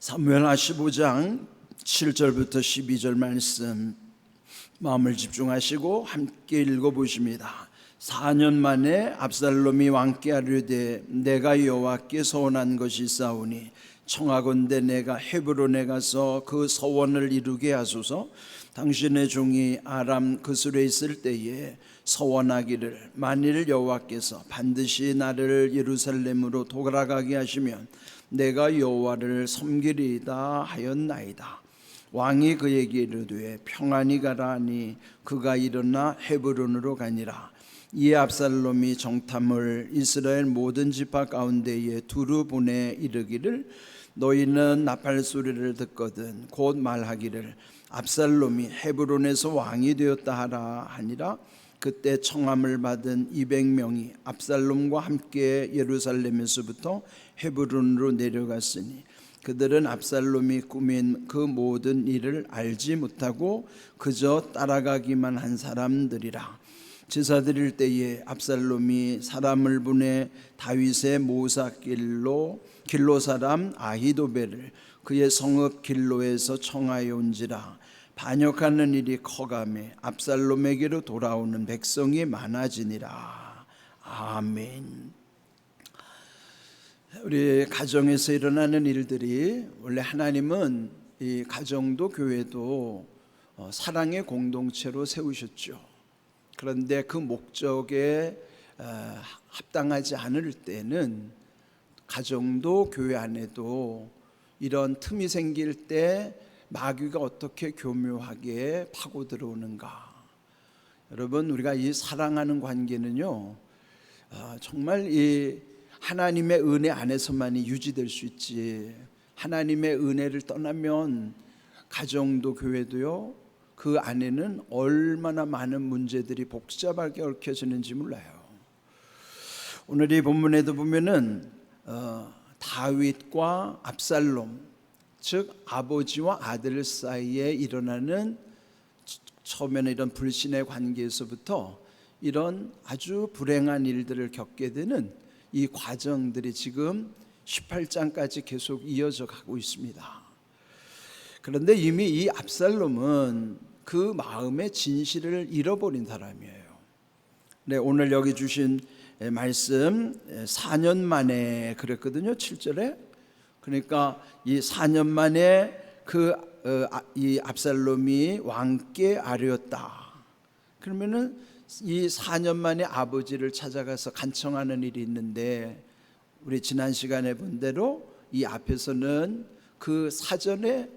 사무엘하 15장 7절부터 12절 말씀 마음을 집중하시고 함께 읽어보십니다. 4년 만에 압살롬이 왕께 아뢰되 내가 여호와께 소원한 것이 싸우니 청하건대 내가 헤브론에 가서 그 서원을 이루게 하소서 당신의 종이 아람 그술에 있을 때에 서원하기를 만일 여호와께서 반드시 나를 예루살렘으로 돌아가게 하시면 내가 여호와를 섬기리이다 하였나이다. 왕이 그에게 이르되 평안히 가라 하니 그가 일어나 헤브론으로 가니라. 이에 압살롬이 정탐을 이스라엘 모든 지파 가운데에 두루 보내 이르기를 너희는 나팔 소리를 듣거든 곧 말하기를 압살롬이 헤브론에서 왕이 되었다 하라 하니라 그때 청함을 받은 200명이 압살롬과 함께 예루살렘에서부터 헤브론으로 내려갔으니 그들은 압살롬이 꾸민 그 모든 일을 알지 못하고 그저 따라가기만 한 사람들이라. 제사 드릴 때에 압살롬이 사람을 보내 다윗의 모사길로 길로 사람 아히도벨을 그의 성읍 길로에서 청하여 온지라 반역하는 일이 커감에 압살롬에게로 돌아오는 백성이 많아지니라 아멘. 우리 가정에서 일어나는 일들이 원래 하나님은 이 가정도 교회도 어, 사랑의 공동체로 세우셨죠. 그런데 그 목적에 어, 합당하지 않을 때는 가정도 교회 안에도 이런 틈이 생길 때 마귀가 어떻게 교묘하게 파고 들어오는가. 여러분 우리가 이 사랑하는 관계는요 어, 정말 이 하나님의 은혜 안에서만이 유지될 수 있지. 하나님의 은혜를 떠나면 가정도 교회도요. 그 안에는 얼마나 많은 문제들이 복잡하게 얽혀지는지 몰라요. 오늘 이 본문에도 보면은 어, 다윗과 압살롬, 즉 아버지와 아들 사이에 일어나는 처음에는 이런 불신의 관계에서부터 이런 아주 불행한 일들을 겪게 되는 이 과정들이 지금 18장까지 계속 이어져 가고 있습니다. 그런데 이미 이 압살롬은 그 마음의 진실을 잃어버린 사람이에요. 네, 오늘 여기 주신 말씀 4년 만에 그랬거든요. 7절에. 그러니까 이 4년 만에 그이 어, 압살롬이 왕께 아뢰었다. 그러면은 이 4년 만에 아버지를 찾아가서 간청하는 일이 있는데 우리 지난 시간에 본 대로 이 앞에서는 그 사전에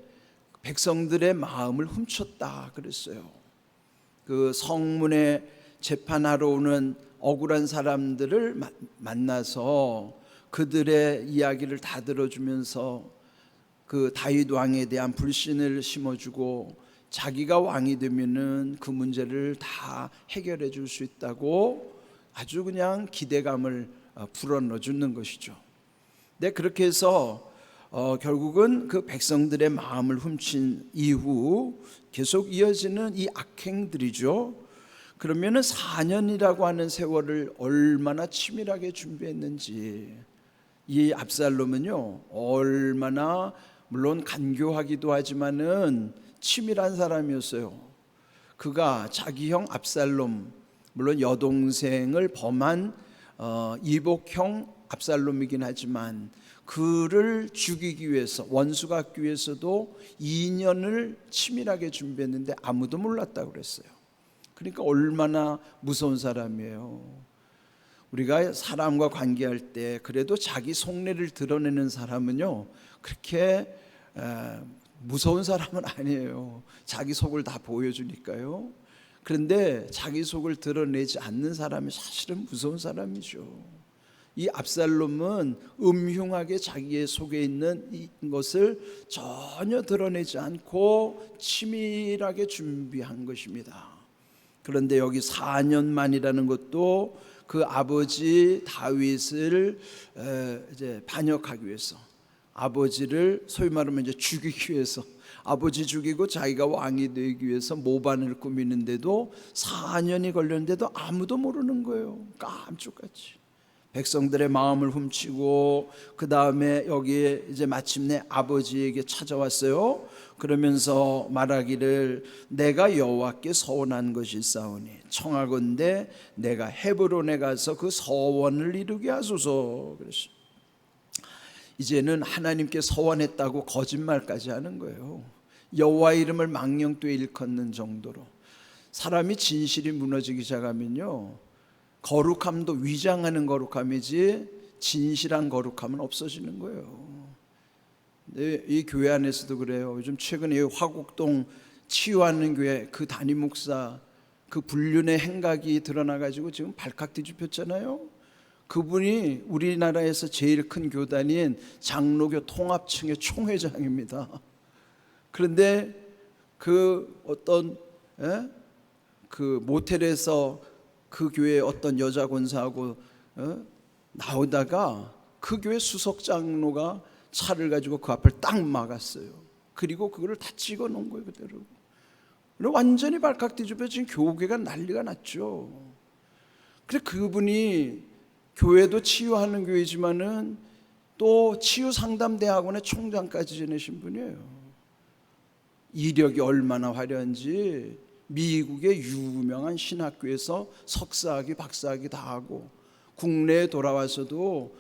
백성들의 마음을 훔쳤다 그랬어요. 그 성문에 재판하러 오는 억울한 사람들을 만나서 그들의 이야기를 다 들어주면서 그 다윗 왕에 대한 불신을 심어주고 자기가 왕이 되면은 그 문제를 다 해결해 줄 수 있다고 아주 그냥 기대감을 어, 불어넣어 주는 것이죠. 네, 그렇게 해서 어, 결국은 그 백성들의 마음을 훔친 이후 계속 이어지는 이 악행들이죠. 그러면은 4년이라고 하는 세월을 얼마나 치밀하게 준비했는지 이 압살롬은요 얼마나 물론 간교하기도 하지만은 치밀한 사람이었어요. 그가 자기 형 압살롬 물론 여동생을 범한 어, 이복형 압살롬이긴 하지만 그를 죽이기 위해서 원수 갖기 위해서도 2년을 치밀하게 준비했는데 아무도 몰랐다 그랬어요. 그러니까 얼마나 무서운 사람이에요. 우리가 사람과 관계할 때 그래도 자기 속내를 드러내는 사람은요 그렇게 무서운 사람은 아니에요. 자기 속을 다 보여주니까요. 그런데 자기 속을 드러내지 않는 사람이 사실은 무서운 사람이죠. 이 압살롬은 음흉하게 자기의 속에 있는 것을 전혀 드러내지 않고 치밀하게 준비한 것입니다. 그런데 여기 4년 만이라는 것도 그 아버지 다윗을 이제 반역하기 위해서 아버지를 소위 말하면 이제 죽이기 위해서 아버지 죽이고 자기가 왕이 되기 위해서 모반을 꾸미는데도 4년이 걸렸는데도 아무도 모르는 거예요. 깜짝같이 백성들의 마음을 훔치고 그 다음에 여기에 이제 마침내 아버지에게 찾아왔어요. 그러면서 말하기를 내가 여호와께 서원한 것이 싸우니 청하건대 내가 헤브론에 가서 그 서원을 이루게 하소서 그랬어. 이제는 하나님께 서원했다고 거짓말까지 하는 거예요. 여호와 이름을 망령되이 일컫는 정도로 사람이 진실이 무너지기 시작하면요 거룩함도 위장하는 거룩함이지 진실한 거룩함은 없어지는 거예요. 네, 이 교회 안에서도 그래요. 요즘 최근에 이 화곡동 치유하는 교회 그 담임 목사 그 불륜의 행각이 드러나 가지고 지금 발칵 뒤집혔잖아요. 그분이 우리나라에서 제일 큰 교단인 장로교 통합층의 총회장입니다. 그런데 그 어떤 에? 그 모텔에서 그 교회 어떤 여자 권사하고 어? 나오다가 그 교회 수석 장로가 차를 가지고 그 앞을 딱 막았어요. 그리고 그거를 다 찍어 놓은 거예요 그대로. 완전히 발칵 뒤집어 지금 교회가 난리가 났죠. 그래 그분이 교회도 치유하는 교회지만은 또 치유 상담 대학원의 총장까지 지내신 분이에요. 이력이 얼마나 화려한지 미국의 유명한 신학교에서 석사학위, 박사학위 다 하고 국내에 돌아와서도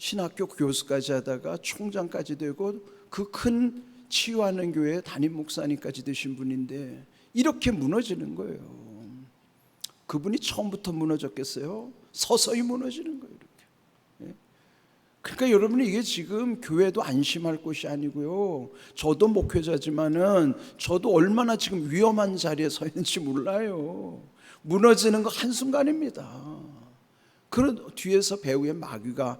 신학교 교수까지 하다가 총장까지 되고 그 큰 치유하는 교회 담임 목사님까지 되신 분인데 이렇게 무너지는 거예요. 그분이 처음부터 무너졌겠어요? 서서히 무너지는 거예요. 이렇게. 예? 그러니까 여러분이 이게 지금 교회도 안심할 곳이 아니고요. 저도 목회자지만은 저도 얼마나 지금 위험한 자리에 서 있는지 몰라요. 무너지는 거 한순간입니다. 그런 뒤에서 배우의 마귀가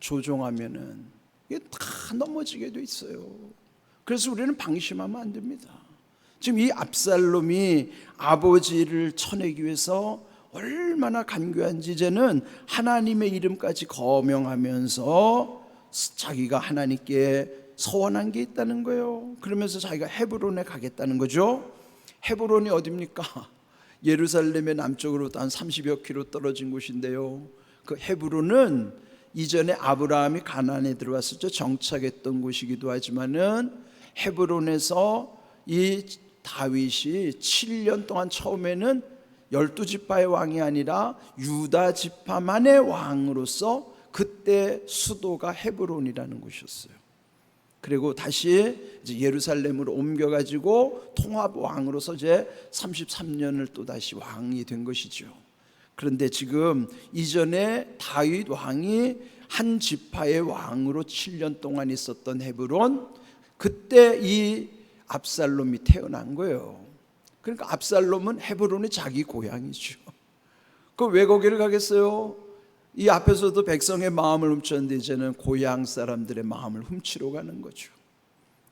조종하면은 이게 다 넘어지게 돼 있어요. 그래서 우리는 방심하면 안 됩니다. 지금 이 압살롬이 아버지를 쳐내기 위해서 얼마나 간교한지 이제는 하나님의 이름까지 거명하면서 자기가 하나님께 서원한 게 있다는 거예요. 그러면서 자기가 헤브론에 가겠다는 거죠. 헤브론이 어딥니까? 예루살렘의 남쪽으로 한 30여 킬로 떨어진 곳인데요. 그 헤브론은 이전에 아브라함이 가나안에 들어왔었죠. 정착했던 곳이기도 하지만은 헤브론에서 이 다윗이 7년 동안 처음에는 열두 지파의 왕이 아니라 유다 지파만의 왕으로서 그때 수도가 헤브론이라는 곳이었어요. 그리고 다시 예루살렘으로 옮겨 가지고 통합 왕으로서 이제 33년을 또 다시 왕이 된 것이죠. 그런데 지금 이전에 다윗 왕이 한 지파의 왕으로 7년 동안 있었던 헤브론 그때 이 압살롬이 태어난 거예요. 그러니까 압살롬은 헤브론이 자기 고향이죠. 그 왜 거기를 가겠어요? 이 앞에서도 백성의 마음을 훔쳤는데 이제는 고향 사람들의 마음을 훔치러 가는 거죠.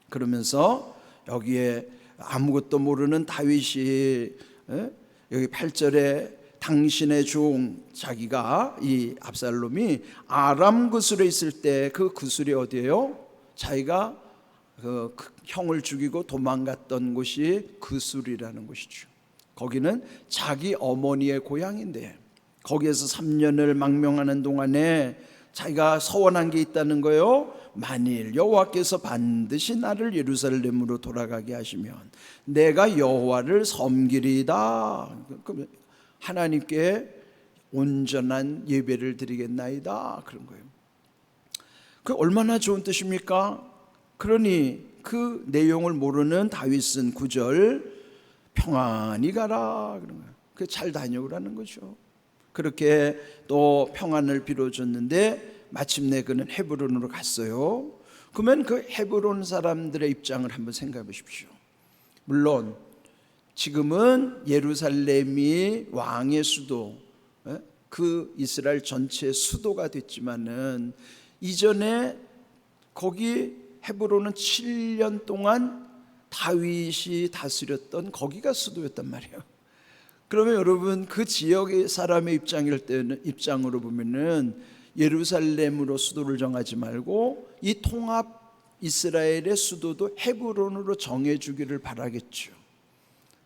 그러면서 여기에 아무것도 모르는 다윗이 에? 여기 8절에 당신의 종 자기가 이 압살롬이 아람 구슬에 있을 때 그 구슬이 어디예요? 자기가 그 형을 죽이고 도망갔던 곳이 그술이라는 곳이죠. 거기는 자기 어머니의 고향인데 거기에서 3년을 망명하는 동안에 자기가 서원한 게 있다는 거예요. 만일 여호와께서 반드시 나를 예루살렘으로 돌아가게 하시면 내가 여호와를 섬기리다. 하나님께 온전한 예배를 드리겠나이다. 그런 거예요. 그 얼마나 좋은 뜻입니까? 그러니 그 내용을 모르는 다윗은 구절 평안히 가라 그런 거예요. 그잘 다녀오라는 거죠. 그렇게 또 평안을 빌어줬는데 마침내 그는 헤브론으로 갔어요. 그러면 그 헤브론 사람들의 입장을 한번 생각해 보십시오. 물론 지금은 예루살렘이 왕의 수도, 예? 그 이스라엘 전체 수도가 됐지만은 이전에 거기 헤브론은 7년 동안 다윗이 다스렸던 거기가 수도였단 말이에요. 그러면 여러분 그 지역의 사람의 입장일 때는 입장으로 보면은 예루살렘으로 수도를 정하지 말고 이 통합 이스라엘의 수도도 헤브론으로 정해 주기를 바라겠죠.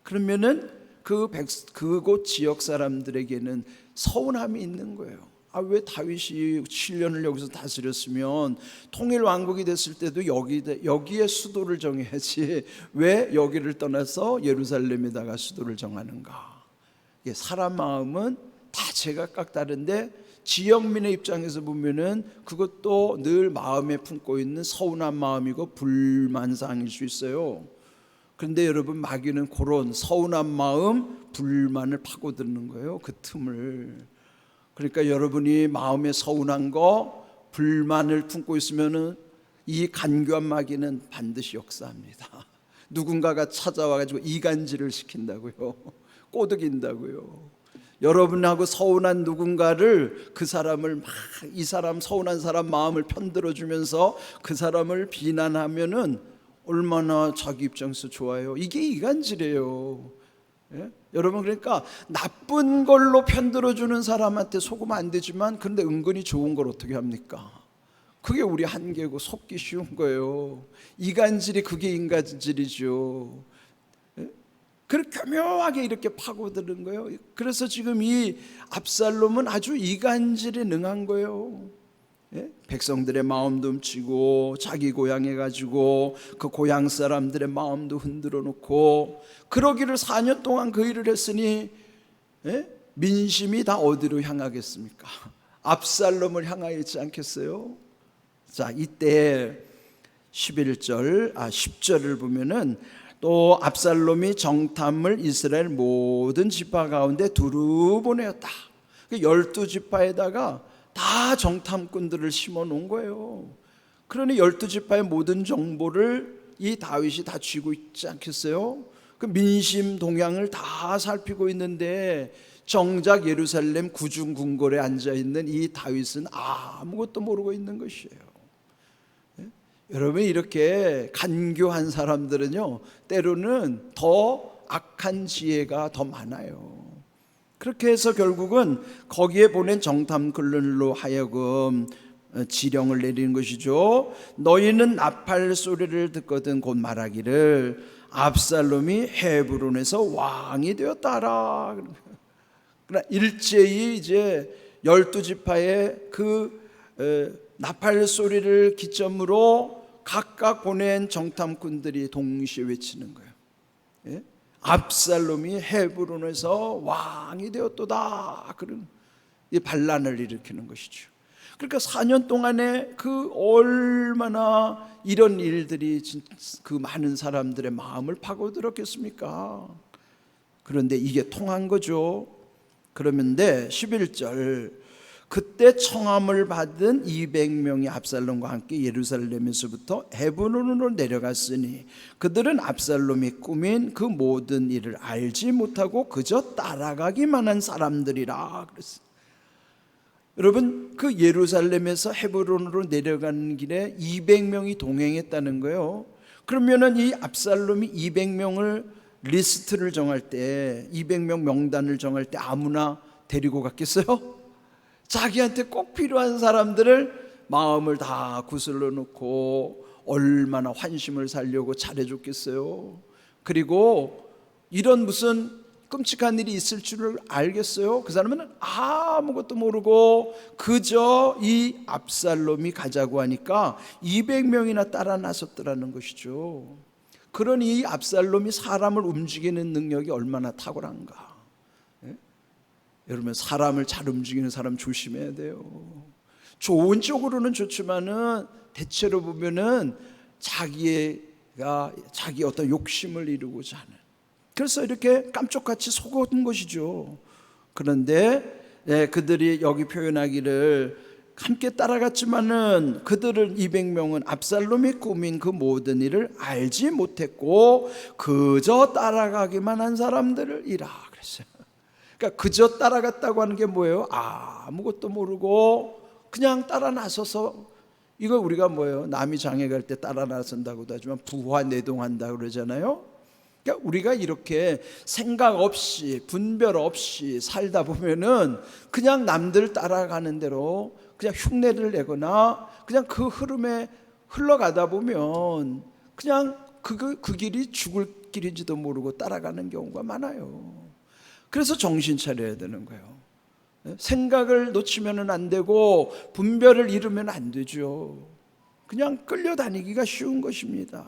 그러면은 그 백, 그곳 지역 사람들에게는 서운함이 있는 거예요. 아 왜 다윗이 7년을 여기서 다스렸으면 통일 왕국이 됐을 때도 여기 여기에 수도를 정해야지 왜 여기를 떠나서 예루살렘에다가 수도를 정하는가? 이게 사람 마음은 다 제각각 다른데 지역민의 입장에서 보면은 그것도 늘 마음에 품고 있는 서운한 마음이고 불만사항일 수 있어요. 그런데 여러분 마귀는 그런 서운한 마음, 불만을 파고드는 거예요. 그 틈을. 그러니까 여러분이 마음에 서운한 거, 불만을 품고 있으면은 이 간교한 마귀는 반드시 역사합니다. 누군가가 찾아와 가지고 이간질을 시킨다고요. 꼬드긴다고요. 여러분하고 서운한 누군가를 그 사람을 막 이 사람 서운한 사람 마음을 편들어 주면서 그 사람을 비난하면은 얼마나 자기 입장에서 좋아요. 이게 이간질이에요. 예? 여러분 그러니까 나쁜 걸로 편들어 주는 사람한테 속으면 안 되지만 그런데 은근히 좋은 걸 어떻게 합니까? 그게 우리 한계고 속기 쉬운 거예요. 이간질이 그게 인간질이죠. 예? 그렇게 교묘하게 이렇게 파고드는 거예요. 그래서 지금 이 압살롬은 아주 이간질에 능한 거예요. 예? 백성들의 마음도 훔치고 자기 고향에 가지고 그 고향 사람들의 마음도 흔들어 놓고 그러기를 4년 동안 그 일을 했으니 예? 민심이 다 어디로 향하겠습니까? 압살롬을 향하여 있지 않겠어요? 자, 이때 11절 아 10절을 보면은 또 압살롬이 정탐을 이스라엘 모든 지파 가운데 두루 보내었다. 그 열두 지파에다가 다 정탐꾼들을 심어 놓은 거예요. 그러니 열두 지파의 모든 정보를 이 다윗이 다 쥐고 있지 않겠어요? 그 민심 동향을 다 살피고 있는데 정작 예루살렘 구중 궁궐에 앉아 있는 이 다윗은 아무것도 모르고 있는 것이에요. 예? 여러분 이렇게 간교한 사람들은요 때로는 더 악한 지혜가 더 많아요. 그렇게 해서 결국은 거기에 보낸 정탐꾼들로 하여금 어, 지령을 내리는 것이죠. 너희는 나팔 소리를 듣거든 곧 말하기를 압살롬이 헤브론에서 왕이 되었다라. 그러나 일제히 이제 열두 지파의 그 에, 나팔 소리를 기점으로 각각 보낸 정탐꾼들이 동시에 외치는 거예요. 예? 압살롬이 헤브론에서 왕이 되었도다. 그런 이 반란을 일으키는 것이죠. 그러니까 4년 동안에 그 얼마나 이런 일들이 그 많은 사람들의 마음을 파고들었겠습니까? 그런데 이게 통한 거죠. 그러면데 11절 그때 청함을 받은 200명이 압살롬과 함께 예루살렘에서부터 헤브론으로 내려갔으니 그들은 압살롬이 꾸민 그 모든 일을 알지 못하고 그저 따라가기만 한 사람들이라 그랬어요. 여러분 그 예루살렘에서 헤브론으로 내려가는 길에 200명이 동행했다는 거예요. 그러면은 이 압살롬이 200명을 리스트를 정할 때 200명 명단을 정할 때 아무나 데리고 갔겠어요? 자기한테 꼭 필요한 사람들을 마음을 다 구슬러 놓고 얼마나 환심을 살려고 잘해줬겠어요. 그리고 이런 무슨 끔찍한 일이 있을 줄을 알겠어요. 그 사람은 아무것도 모르고 그저 이 압살롬이 가자고 하니까 200명이나 따라 나섰더라는 것이죠. 그러니 이 압살롬이 사람을 움직이는 능력이 얼마나 탁월한가. 여러분 사람을 잘 움직이는 사람 조심해야 돼요. 좋은 쪽으로는 좋지만은 대체로 보면은 자기가 자기 어떤 욕심을 이루고자 하는. 그래서 이렇게 깜짝같이 속은 것이죠. 그런데 네, 그들이 여기 표현하기를 함께 따라갔지만은 그들은 200명은 압살롬이 꾸민 그 모든 일을 알지 못했고 그저 따라가기만 한 사람들이라 그랬어요. 그러니까 그저 따라갔다고 하는 게 뭐예요? 아무것도 모르고 그냥 따라 나서서 이거 우리가 뭐예요? 남이 장에 갈 때 따라 나선다고도 하지만 부화 내동한다 그러잖아요. 그러니까 우리가 이렇게 생각 없이 분별 없이 살다 보면은 그냥 남들 따라가는 대로 그냥 흉내를 내거나 그냥 그 흐름에 흘러가다 보면 그냥 그, 그 길이 죽을 길인지도 모르고 따라가는 경우가 많아요. 그래서 정신 차려야 되는 거예요. 생각을 놓치면은 안 되고 분별을 잃으면 안 되죠. 그냥 끌려다니기가 쉬운 것입니다.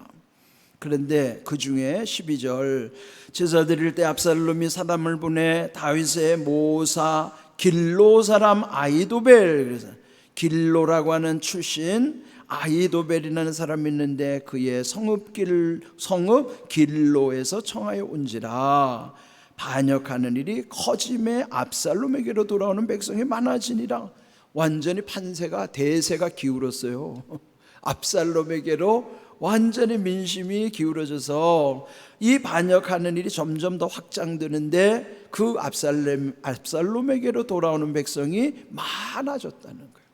그런데 그 중에 12절 제사 드릴 때 압살롬이 사람을 보내 다윗의 모사 길로 사람 아이도벨 그래서 길로라고 하는 출신 아이도벨이라는 사람이 있는데 그의 성읍 길 성읍 길로에서 청하여 온지라 반역하는 일이 커짐에 압살롬에게로 돌아오는 백성이 많아지니라 완전히 판세가 대세가 기울었어요. 압살롬에게로 완전히 민심이 기울어져서 이 반역하는 일이 점점 더 확장되는데 그 압살롬, 압살롬에게로 돌아오는 백성이 많아졌다는 거예요.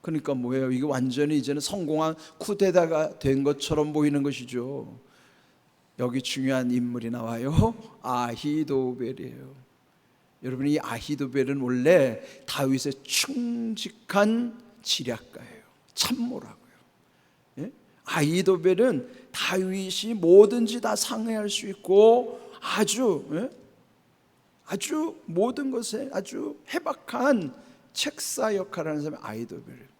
그러니까 뭐예요? 이게 완전히 이제는 성공한 쿠데타가 된 것처럼 보이는 것이죠. 여기 중요한 인물이 나와요. 아히도벨이에요. 여러분 이 아히도벨은 원래 다윗의 충직한 지략가예요. 참모라고요. 예? 아히도벨은 다윗이 뭐든지 다 상회할 수 있고 아주 예? 아주 모든 것에 아주 해박한 책사 역할을 하는 사람이 아히도벨이에요.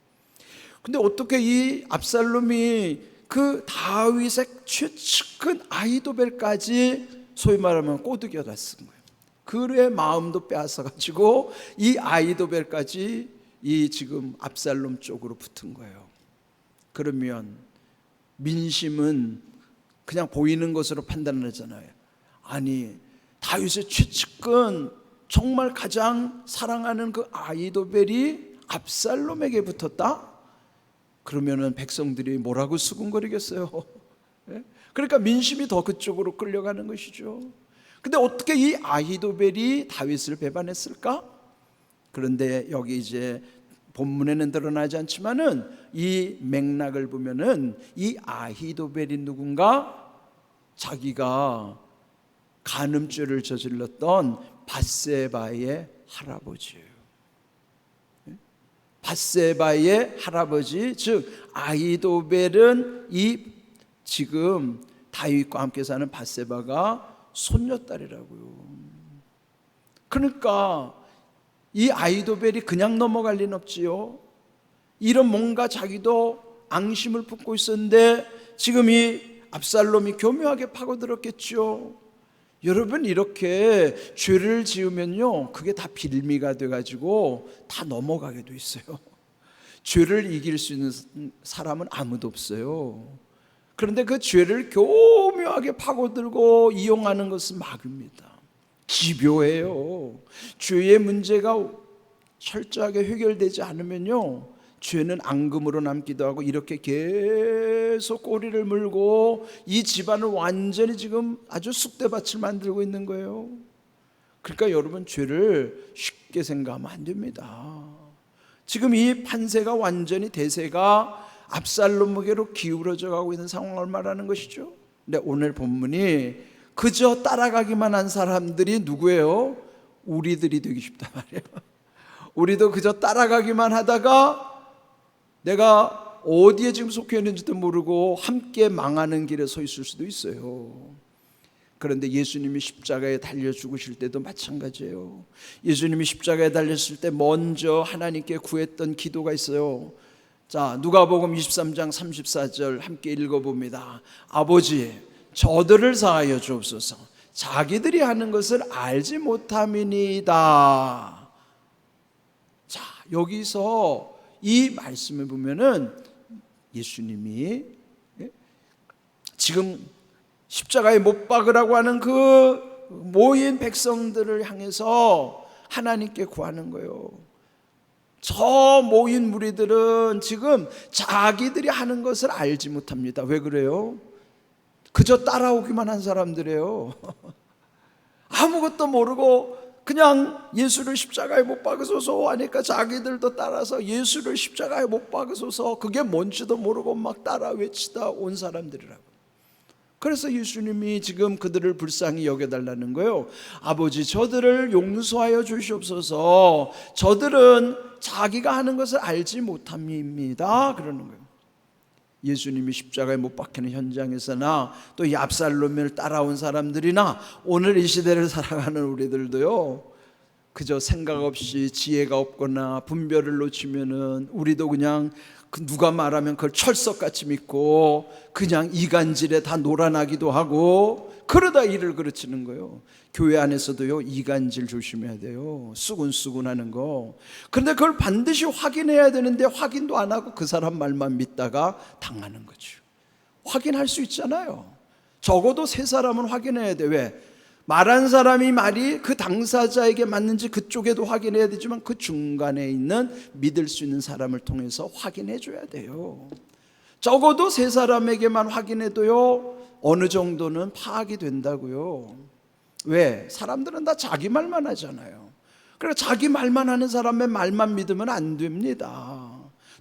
근데 어떻게 이 압살롬이 그 다윗의 최측근 아이도벨까지 소위 말하면 꼬드겨다 쓴 거예요. 그의 마음도 빼앗아 가지고 이 아이도벨까지 이 지금 압살롬 쪽으로 붙은 거예요. 그러면 민심은 그냥 보이는 것으로 판단하잖아요. 아니 다윗의 최측근 정말 가장 사랑하는 그 아이도벨이 압살롬에게 붙었다? 그러면은 백성들이 뭐라고 수군거리겠어요? 예? 그러니까 민심이 더 그쪽으로 끌려가는 것이죠. 근데 어떻게 이 아히도벨이 다윗을 배반했을까? 그런데 여기 이제 본문에는 드러나지 않지만은 이 맥락을 보면은 이 아히도벨이 누군가 자기가 간음죄를 저질렀던 바세바의 할아버지예요. 바세바의 할아버지 즉 아이도벨은 이 지금 다윗과 함께 사는 바세바가 손녀딸이라고요. 그러니까 이 아이도벨이 그냥 넘어갈 리는 없지요. 이런 뭔가 자기도 앙심을 품고 있었는데 지금 이 압살롬이 교묘하게 파고들었겠죠. 여러분 이렇게 죄를 지으면요 그게 다 빌미가 돼가지고 다 넘어가게 돼 있어요. 죄를 이길 수 있는 사람은 아무도 없어요. 그런데 그 죄를 교묘하게 파고들고 이용하는 것은 막입니다. 집요해요. 죄의 문제가 철저하게 해결되지 않으면요 죄는 앙금으로 남기도 하고 이렇게 계속 꼬리를 물고 이 집안을 완전히 지금 아주 쑥대밭을 만들고 있는 거예요. 그러니까 여러분 죄를 쉽게 생각하면 안 됩니다. 지금 이 판세가 완전히 대세가 압살롬에게로 기울어져 가고 있는 상황을 말하는 것이죠. 근데 오늘 본문이 그저 따라가기만 한 사람들이 누구예요? 우리들이 되기 쉽단 말이에요. 우리도 그저 따라가기만 하다가 내가 어디에 지금 속해 있는지도 모르고 함께 망하는 길에 서 있을 수도 있어요. 그런데 예수님이 십자가에 달려 죽으실 때도 마찬가지예요. 예수님이 십자가에 달렸을 때 먼저 하나님께 구했던 기도가 있어요. 자, 누가복음 23장 34절 함께 읽어 봅니다. 아버지, 저들을 사하여 주옵소서. 자기들이 하는 것을 알지 못함이니이다. 자, 여기서 이 말씀을 보면은 예수님이 예? 지금 십자가에 못 박으라고 하는 그 모인 백성들을 향해서 하나님께 구하는 거예요. 저 모인 무리들은 지금 자기들이 하는 것을 알지 못합니다. 왜 그래요? 그저 따라오기만 한 사람들이에요. 아무것도 모르고 그냥 예수를 십자가에 못 박으소서 하니까 자기들도 따라서 예수를 십자가에 못 박으소서 그게 뭔지도 모르고 막 따라 외치다 온 사람들이라고. 그래서 예수님이 지금 그들을 불쌍히 여겨달라는 거예요. 아버지, 저들을 용서하여 주시옵소서. 저들은 자기가 하는 것을 알지 못함입니다. 그러는 거예요. 예수님이 십자가에 못 박히는 현장에서나 또 이 압살롬을 따라온 사람들이나 오늘 이 시대를 살아가는 우리들도요 그저 생각 없이 지혜가 없거나 분별을 놓치면은 우리도 그냥 그 누가 말하면 그걸 철석같이 믿고 그냥 이간질에 다 놀아나기도 하고 그러다 일을 그르치는 거예요. 교회 안에서도요 이간질 조심해야 돼요. 수군수군 하는 거. 그런데 그걸 반드시 확인해야 되는데 확인도 안 하고 그 사람 말만 믿다가 당하는 거죠. 확인할 수 있잖아요. 적어도 세 사람은 확인해야 돼. 왜? 말한 사람이 말이 그 당사자에게 맞는지 그쪽에도 확인해야 되지만 그 중간에 있는 믿을 수 있는 사람을 통해서 확인해 줘야 돼요. 적어도 세 사람에게만 확인해도요 어느 정도는 파악이 된다고요. 왜? 사람들은 다 자기 말만 하잖아요. 그러니까 자기 말만 하는 사람의 말만 믿으면 안 됩니다.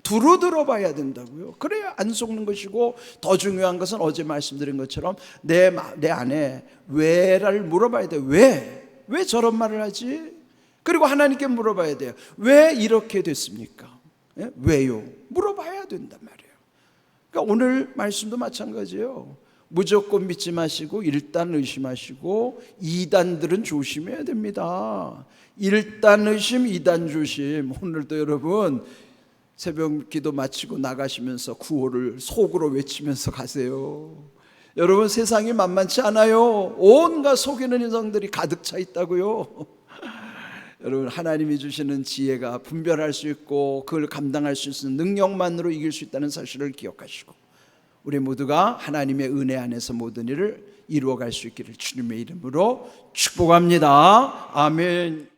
두루 들어봐야 된다고요. 그래야 안 속는 것이고 더 중요한 것은 어제 말씀드린 것처럼 내, 마- 내 안에 왜를 물어봐야 돼요. 왜? 왜 저런 말을 하지? 그리고 하나님께 물어봐야 돼요. 왜 이렇게 됐습니까? 예? 왜요? 물어봐야 된단 말이에요. 그러니까 오늘 말씀도 마찬가지예요. 무조건 믿지 마시고 일단 의심하시고 이단들은 조심해야 됩니다. 일단 의심, 이단 조심. 오늘도 여러분 새벽 기도 마치고 나가시면서 구호를 속으로 외치면서 가세요. 여러분 세상이 만만치 않아요. 온갖 속이는 인성들이 가득 차 있다고요. 여러분 하나님이 주시는 지혜가 분별할 수 있고 그걸 감당할 수 있는 능력만으로 이길 수 있다는 사실을 기억하시고 우리 모두가 하나님의 은혜 안에서 모든 일을 이루어갈 수 있기를 주님의 이름으로 축복합니다. 아멘.